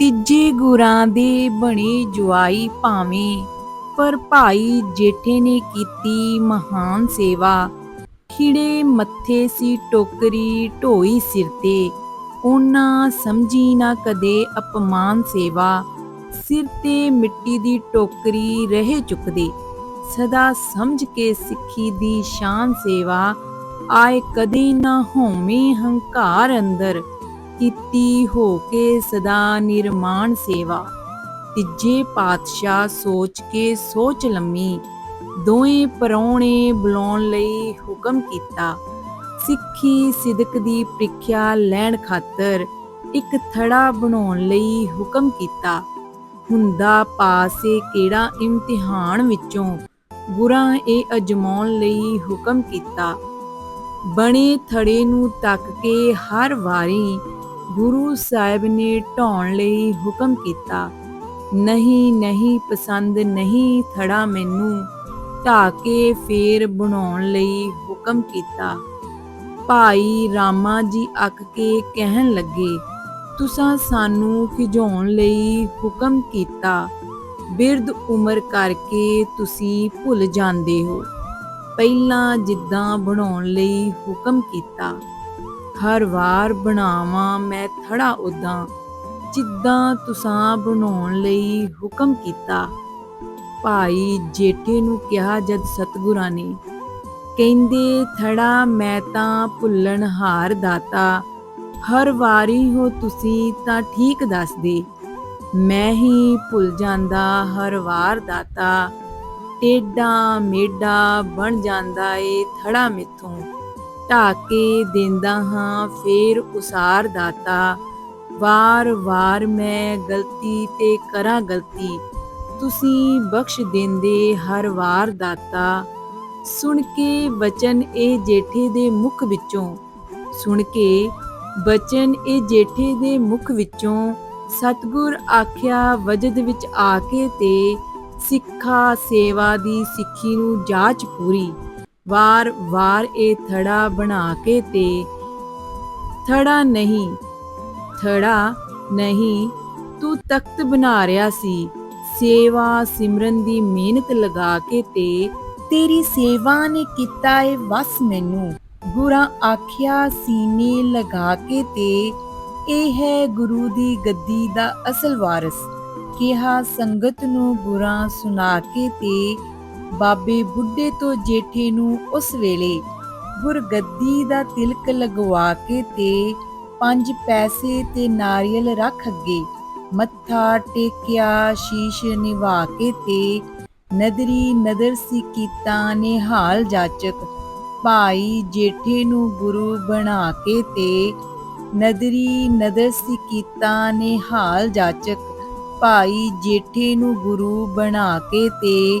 ਤੀਜੇ ਗੁਰਾਂ ਦੇ ਬਣੇ ਜੁਆਈ ਭਾਵੇਂ, ਪਰ ਭਾਈ ਜੇਠੇ ਨੇ ਕੀਤੀ ਮਹਾਨ ਸੇਵਾ। ਖਿੜੇ ਮੱਥੇ ਸੀ ਟੋਕਰੀ ਢੋਈ ਸਿਰ ਤੇ, ਉਹਨਾਂ ਸਮਝੀ ਨਾ ਕਦੇ ਅਪਮਾਨ ਸੇਵਾ। ਸਿਰ ਤੇ ਮਿੱਟੀ ਦੀ ਟੋਕਰੀ ਰਹੇ ਚੁੱਕਦੇ, ਸਦਾ ਸਮਝ ਕੇ ਸਿੱਖੀ ਦੀ ਸ਼ਾਨ ਸੇਵਾ। ਆਏ ਕਦੇ ਨਾ ਹੋਵੇਂ ਹੰਕਾਰ ਅੰਦਰ ਕੀਤੀ ਹੋ ਕੇ ਸਦਾ ਨਿਰਮਾਣ ਸੇਵਾ। ਤੀਜੇ ਪਾਤਸ਼ਾਹ ਸੋਚ ਕੇ ਸੋਚ ਲੰਮੀ, ਦੋਵੇਂ ਪਰੌਣੇ ਬੁਲਾਉਣ ਲਈ ਹੁਕਮ ਕੀਤਾ। ਸਿੱਖੀ ਸਿਦਕ ਦੀ ਪ੍ਰੀਖਿਆ ਲੈਣ ਖਾਤਰ ਇੱਕ ਥੜਾ ਬਣਾਉਣ ਲਈ ਹੁਕਮ ਕੀਤਾ। ਹੁੰਦਾ ਪਾਸੇ ਕਿਹੜਾ ਇਮਤਿਹਾਨ ਵਿੱਚੋਂ ਗੁਰਾਂ ਇਹ ਅਜਮਾਉਣ ਲਈ ਹੁਕਮ ਕੀਤਾ। ਬਣੇ ਥੜੇ ਨੂੰ ਤੱਕ ਕੇ ਹਰ ਵਾਰੀ ਗੁਰੂ ਸਾਹਿਬ ਨੇ ਢਾਉਣ ਲਈ ਹੁਕਮ ਕੀਤਾ। ਨਹੀਂ ਨਹੀਂ, ਪਸੰਦ ਨਹੀਂ ਥੜਾ ਮੈਨੂੰ ਢਾ ਕੇ ਫੇਰ ਬਣਾਉਣ ਲਈ ਹੁਕਮ ਕੀਤਾ। ਭਾਈ ਰਾਮਾ ਜੀ ਅੱਕ ਕੇ ਕਹਿਣ ਲੱਗੇ, ਤੁਸਾਂ ਸਾਨੂੰ ਖਿਜਾਉਣ ਲਈ ਹੁਕਮ ਕੀਤਾ। ਬਿਰਧ ਉਮਰ ਕਰਕੇ ਤੁਸੀਂ ਭੁੱਲ ਜਾਂਦੇ ਹੋ। ਪਹਿਲਾਂ ਜਿੱਦਾਂ ਬਣਾਉਣ ਲਈ ਹੁਕਮ ਕੀਤਾ। ਹਰ ਵਾਰ ਬਣਾਵਾਂ, ਮੈਂ ਥੜਾ ਉਦਾਂ। ਜਿੱਦਾਂ ਤੁਸਾਂ ਬਣਾਉਣ ਲਈ ਹੁਕਮ ਕੀਤਾ। ਭਾਈ ਜੇਠੇ ਨੂੰ ਕਿਹਾ ਜਦ ਸਤਗੁਰਾਂ ਨੇ, ਕਹਿੰਦੇ ਥੜਾ ਮੈਂ ਤਾਂ ਭੁੱਲਣ ਹਾਰ ਦਾਤਾ। ਹਰ ਵਾਰੀ ਹੋ ਤੁਸੀਂ ਤਾਂ ਠੀਕ ਦੱਸਦੇ। ਮੈਂ ਹੀ ਭੁੱਲ ਜਾਂਦਾ ਹਰ ਵਾਰ ਦਾਤਾ। ਟੇਡਾ ਮੇਡਾ ਬਣ ਜਾਂਦਾ ਏ ਥੜਾ ਮਿੱਥੋਂ। ਢਾ ਕੇ ਦਿੰਦਾ ਹਾਂ, ਫੇਰ ਉਸਾਰ ਦਾਤਾ। ਵਾਰ-ਵਾਰ ਮੈਂ ਗਲਤੀ ਤੇ ਕਰਾਂ ਗਲਤੀ। ਤੁਸੀਂ ਬਖਸ਼ ਦਿੰਦੇ ਹਰ ਵਾਰ ਦਾਤਾ। ਸੁਣ ਕੇ ਬਚਨ ਇਹ ਜੇਠੇ ਦੇ ਮੁਖ ਵਿੱਚੋਂ। ਸੁਣ ਕੇ ਬਚਨ ਇਹ ਜੇਠੇ ਦੇ ਮੁਖ ਵਿੱਚੋਂ। ਸਤਗੁਰ ਆਖਿਆ ਵਜਦ ਵਿੱਚ ਆ ਕੇ ਤੇ ਸਿੱਖਾ ਸੇਵਾ ਦੀ ਸਿੱਖੀ ਨੂੰ ਜਾਚ ਪੂਰੀ। ਵਾਰ ਵਾਰ ਇਹ ਥੜਾ ਬਣਾ ਕੇ ਤੇ। ਥੜਾ ਨਹੀਂ ਥੜਾ ਨਹੀਂ, ਤੂੰ ਤਖਤ ਬਣਾ ਰਿਆ ਸੀ। ਸੇਵਾ ਸਿਮਰਨ ਦੀ ਮਿਹਨਤ ਲਗਾ ਕੇ ਤੇ, ਤੇਰੀ ਸੇਵਾ ਨੇ ਕੀਤਾ ਏ ਵਸ ਮੈਨੂੰ। ਗੁਰਾਂ ਆਖਿਆ ਸੀਨੇ ਲਗਾ ਕੇ ਤੇ, ਇਹ ਹੈ ਗੁਰੂ ਦੀ ਗੱਦੀ ਦਾ ਅਸਲ ਵਾਰਿਸ। ਕਿਹਾ ਸੰਗਤ ਨੂੰ ਗੁਰਾਂ ਸੁਣਾ ਕੇ ਤੇ ਬਾਬੇ ਬੁੱਢੇ ਤੋਂ ਜੇਠੇ ਨੂੰ ਉਸ ਵੇਲੇ ਗੁਰਗੱਦੀ ਦਾ ਤਿਲਕ ਲਗਵਾ ਕੇ ਤੇ ਪੰਜ ਪੈਸੇ ਤੇ ਨਾਰੀਅਲ ਰੱਖ ਅੱਗੇ ਮੱਥਾ ਟੇਕਿਆ, ਸ਼ੀਸ਼ ਨਿਵਾ ਕੇ ਤੇ ਨਦਰੀ ਨਦਰ ਸੀ ਕੀਤਾ ਨਿਹਾਲ ਜਾਚਕ। ਭਾਈ ਜੇਠੇ ਨੂੰ ਗੁਰੂ ਬਣਾ ਕੇ ਤੇ ਨਦਰੀ ਨਦਰ ਸੀ ਕੀਤਾ ਨਿਹਾਲ ਜਾਚਕ। ਭਾਈ ਜੇਠੇ ਨੂੰ ਗੁਰੂ ਬਣਾ ਕੇ ਤੇ